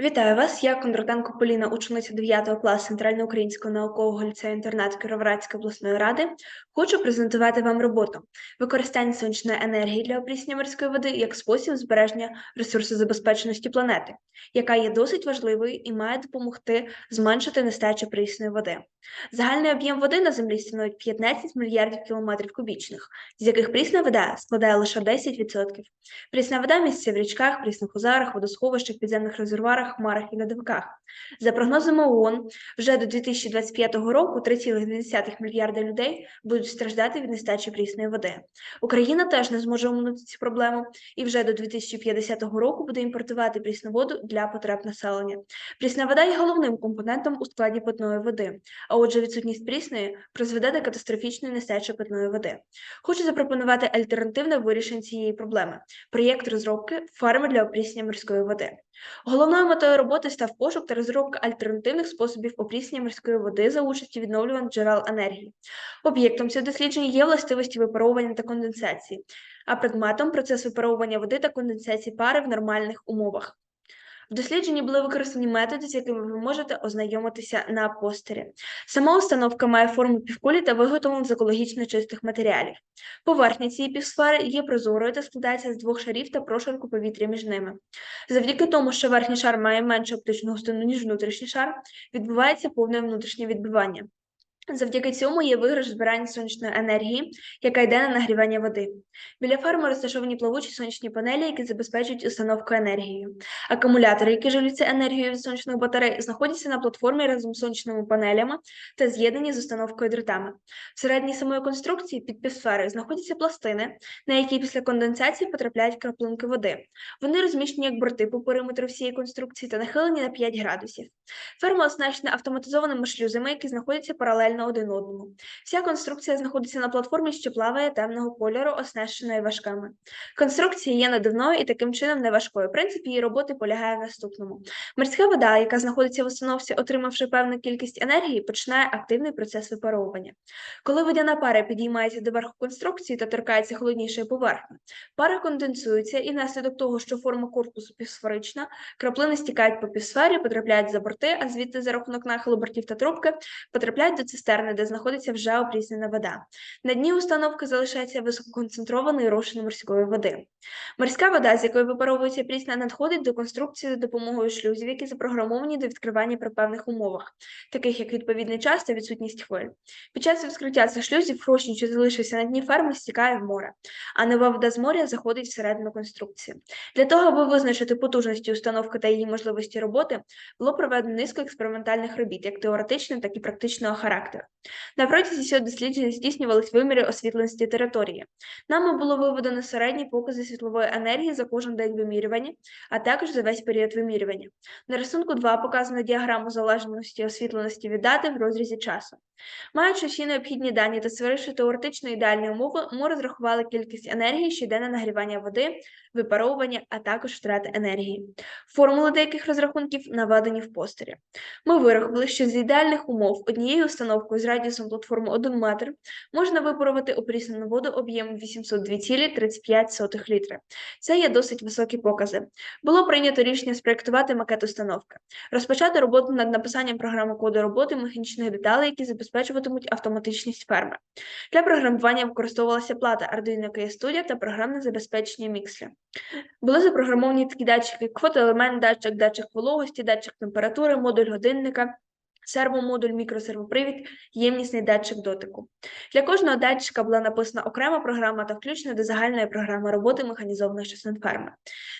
Вітаю вас, я Кондратенко Поліна, учениця 9 класу Центральноукраїнського наукового ліцею інтернату Кіровоградської обласної ради. Хочу презентувати вам роботу використання сонячної енергії для опріснення морської води як спосіб збереження ресурсозабезпеченості планети, яка є досить важливою і має допомогти зменшити нестачу прісної води. Загальний об'єм води на землі становить 15 мільярдів кілометрів кубічних, з яких прісна вода складає лише 10%. Прісна вода міститься в річках, прісних озерах, водосховищах, підземних резервуарах, хмарах і на льодовиках. За прогнозами ООН, вже до 2025 року 3,2 мільярда людей будуть страждати від нестачі прісної води. Україна теж не зможе оминути цю проблему і вже до 2050 року буде імпортувати прісну воду для потреб населення. Прісна вода є головним компонентом у складі питної води, а отже, відсутність прісної призведе до катастрофічної нестачі питної води. Хочу запропонувати альтернативне вирішення цієї проблеми проєкт розробки фарми для опріснення морської води. Головною метою роботи став пошук та розробка альтернативних способів опріснення морської води за участі відновлюваних джерел енергії. Об'єктом цього дослідження є властивості випаровування та конденсації, а предметом процес випаровування води та конденсації пари в нормальних умовах. В дослідженні були використані методи, з якими ви можете ознайомитися на постері. Сама установка має форму півкулі та виготовлена з екологічно чистих матеріалів. Поверхня цієї півсфери є прозорою та складається з двох шарів та прошарку повітря між ними. Завдяки тому, що верхній шар має меншу оптичну густину, ніж внутрішній шар, відбувається повне внутрішнє відбивання. Завдяки цьому є виграш збирання сонячної енергії, яка йде на нагрівання води. Біля ферми розташовані плавучі сонячні панелі, які забезпечують установку енергією. Акумулятори, які живляться енергією від сонячних батарей, знаходяться на платформі разом з сонячними панелями та з'єднані з установкою дротами. Всередині самої конструкції під півсферою знаходяться пластини, на які після конденсації потрапляють краплинки води. Вони розміщені як борти по периметру всієї конструкції та нахилені на 5 градусів. Ферма оснащена автоматизованими шлюзами, які знаходяться паралельно один одному. Вся конструкція знаходиться на платформі, що плаває темного кольору, оснащеної важками. Конструкція є надувною і таким чином не важкою. Принцип її роботи полягає в наступному: морська вода, яка знаходиться в установці, отримавши певну кількість енергії, починає активний процес випаровування. Коли водяна пара підіймається до верху конструкції та торкається холоднішої поверхні, пара конденсується і внаслідок того, що форма корпусу півсферична, краплини стікають по півсфері, потрапляють за борти, а звідти за рахунок нахилу бортів та трубки потрапляють до цистерни, де знаходиться вже опріснена вода. На дні установки залишається висококонцентрований розчин морської води. Морська вода, з якої випаровується прісна, надходить до конструкції за допомогою шлюзів, які запрограмовані до відкривання при певних умовах, таких як відповідний час та відсутність хвиль. Під час відкриття цих шлюзів розчин, що залишився на дні ферми, стікає в море, а нова вода з моря заходить всередину конструкції. Для того, аби визначити потужності установки та її можливості роботи, було проведено низку експериментальних робіт, як теоретичного, так і практичного характеру. На протязі цього дослідження здійснювались виміри освітленості території. Нами було виведено середні покази світлової енергії за кожен день вимірювання, а також за весь період вимірювання. На рисунку 2 показано діаграму залежності освітленості від дати в розрізі часу. Маючи всі необхідні дані та створивши теоретично ідеальні умови, ми розрахували кількість енергії, що йде на нагрівання води, випаровування, а також втрати енергії. Формули деяких розрахунків наведені в постері. Ми вирахували, що з ідеальних умов однією установкою з радіусом платформи 1 метр можна випарувати опріснену воду об'ємом 802,35 літри. Це є досить високі покази. Було прийнято рішення спроєктувати макет установки, розпочати роботу над написанням програми коду роботи механічних деталей, які забезпечуватимуть автоматичність ферми. Для програмування використовувалася плата Arduino KS Studio та програмне забезпечення Mixler. Були запрограмовані такі датчики, як фотоелемент, датчик, датчик вологості, датчик температури, модуль годинника, сервомодуль, мікросервопривід, ємнісний датчик дотику. Для кожного датчика була написана окрема програма та включена до загальної програми роботи механізованої частин ферми.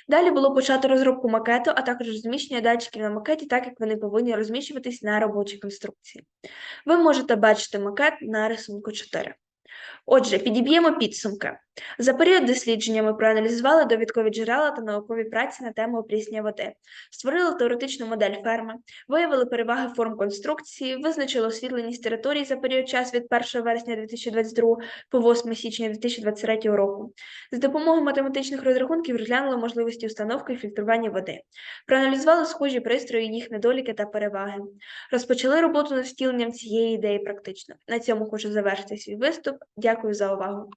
Далі було почато розробку макету, а також розміщення датчиків на макеті, так як вони повинні розміщуватись на робочій конструкції. Ви можете бачити макет на рисунку 4. Отже, підіб'ємо підсумки. За період дослідження ми проаналізували довідкові джерела та наукові праці на тему опріснення води, створили теоретичну модель ферми, виявили переваги форм конструкції, визначили освітленість території за період час від 1 вересня 2022 по 8 січня 2023 року. З допомогою математичних розрахунків розглянули можливості установки і фільтрування води, проаналізували схожі пристрої, їх недоліки та переваги. Розпочали роботу над втіленням цієї ідеї практично. На цьому хочу завершити свій виступ. Дякую за увагу.